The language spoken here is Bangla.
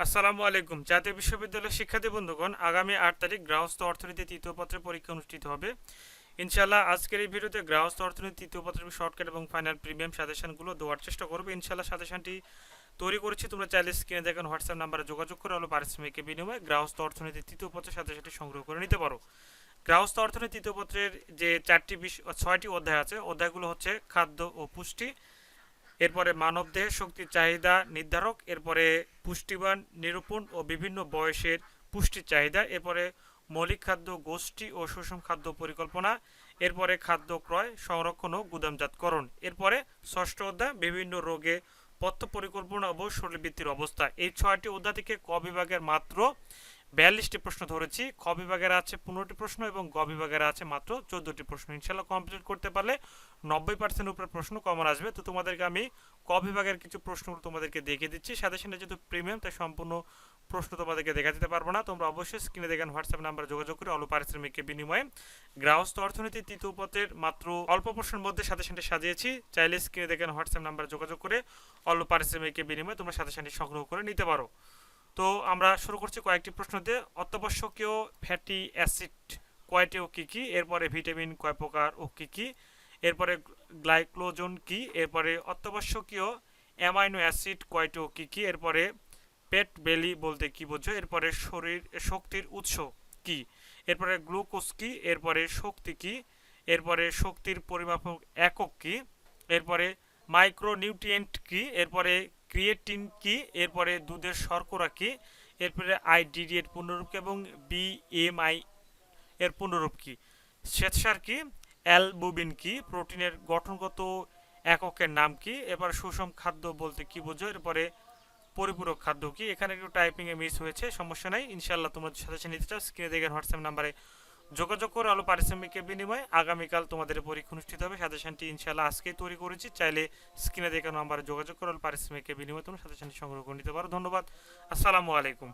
আসসালামু আলাইকুম। জাতীয় বিশ্ববিদ্যালয়ের শিক্ষার্থী বন্ধুগণ, আগামী আট তারিখ গৃহস্থ অর্থনীতি তৃতীয় পত্রের পরীক্ষা অনুষ্ঠিত হবে। ইনশাল্লাহ আজকের এই ভিডিওতে গৃহস্থ অর্থনীতি তৃতীয় পত্রের শর্টকাট এবং ফাইনাল প্রিমিয়াম সাজেশনগুলো দেওয়ার চেষ্টা করব। ইনশাল্লাহ সাজেশনটি তৈরি করেছি। তোমরা চাইলে স্ক্রিনে দেখেন হোয়াটসঅ্যাপ নাম্বারে যোগাযোগ করে হলো পারিশ্রমিকের বিনিময়ে গৃহস্থ অর্থনীতি তৃতীয় পত্রের সাথে সংগ্রহ করে নিতে পারো। গৃহস্থ অর্থনীতি তৃতীয় পত্রের যে চারটি বিষ- ছয়টি অধ্যায় আছে, অধ্যায়গুলো হচ্ছে খাদ্য ও পুষ্টি এরপরে মানবদেহের শক্তির চাহিদা নির্ধারক, এরপরে পুষ্টিবান, নিরূপণ ও বিভিন্ন বয়সের পুষ্টির চাহিদা, এরপরে মৌলিক খাদ্য, গোষ্ঠী ও সুষম খাদ্য পরিকল্পনা, এরপরে খাদ্য ক্রয়, সংরক্ষণ ও গুদামজাতকরণ, এরপরে ষষ্ঠ অধ্যায়, বিভিন্ন রোগে পথ্য পরিকল্পনা ও শরীরবৃত্তির অবস্থা। এই ছয়টি অধ্যায় থেকে ক বিভাগের মাত্র বিয়াল্লিশটি প্রশ্ন ধরেছি। খ বিভাগের আছে পনেরোটি প্রশ্ন এবং গ বিভাগের আছে মাত্র চোদ্দটি প্রশ্ন। ইনশাল্লাহ কমপ্লিট করতে পারলে নব্বই পার্সেন্ট উপরে প্রশ্ন কমন আসবে। তো তোমাদেরকে আমি ক বিভাগের কিছু প্রশ্নগুলো তোমাদেরকে দেখিয়ে দিচ্ছি। সাথে সাথে যেহেতু প্রিমিয়াম তাই সম্পূর্ণ প্রশ্ন তোমাদেরকে দেখা দিতে পারব না। তোমরা অবশ্যই স্ক্রিনে দেখেন হোয়াটসঅ্যাপ নাম্বারে যোগাযোগ করে অল্প পারিশ্রমিকের বিনিময়ে গ্রাহস্থ অর্থনীতি তৃতীয় পথের মাত্র অল্প প্রশ্নের মধ্যে সাথে সাথে সাজিয়েছি। চাইলে স্ক্রিনে দেখেন হোয়াটসঅ্যাপ নাম্বারে যোগাযোগ করে অল্প পারিশ্রমিকের বিনিময়ে তোমরা সাথে সাথে সংগ্রহ করে নিতে পারো। তো আমরা শুরু করছি কয়েকটি প্রশ্ন দিয়ে। অত্যাবশ্যকীয় ফ্যাটি অ্যাসিড কয়টি ও কী কী? এরপরে ভিটামিন কয় প্রকার ও কী কী? এরপরে গ্লাইক্লোজন কি? এরপরে অত্যাবশ্যকীয় অ্যামাইনো অ্যাসিড কয়টি ও কী কী? এরপরে পেট বেলি বলতে কি বোঝো? এরপরে শরীর, শক্তির উৎস কি? এরপরে গ্লুকোজ কি? এরপরে শক্তি কি? এরপরে শক্তির পরিমাপক একক কি? এরপরে মাইক্রোনিউট্রিয়েন্ট কি? এরপরে ক্রিয়েটিন কি এরপরে দুধের শর্করা কি এরপরে আইডিডি এর পুনরূপ কি এবং বিএমআই এর পূর্ণরূপ কি শ্বেতসার কি অ্যালবুবিন কি প্রোটিনের গঠনগত এককের নাম কি এবার সুষম খাদ্য বলতে কি বোঝো? এরপরে পরিপূরক খাদ্য কি এখানে একটু টাইপিং এ মিস হয়েছে, সমস্যা নাই, ইনশাআল্লাহ তোমরা সাথে নিতে চাও স্ক্রিনে দেখেন হোয়াটসঅ্যাপ নাম্বারে যোগাযোগ করে, আলো পারিশ্রমিকের বিনিময়ে। আগামীকাল তোমাদের পরীক্ষা অনুষ্ঠিত হবে। সাজেশনটি ইনশাল্লাহ আজকেই তৈরি করেছি। চাইলে স্ক্রিনে দেখানো নাম্বারে যোগাযোগ করে, আলো পারিশ্রমিকের বিনিময়ে তোমরা সাজেশনটি সংগ্রহ করে নিতে পারো। ধন্যবাদ। আসসালামু আলাইকুম।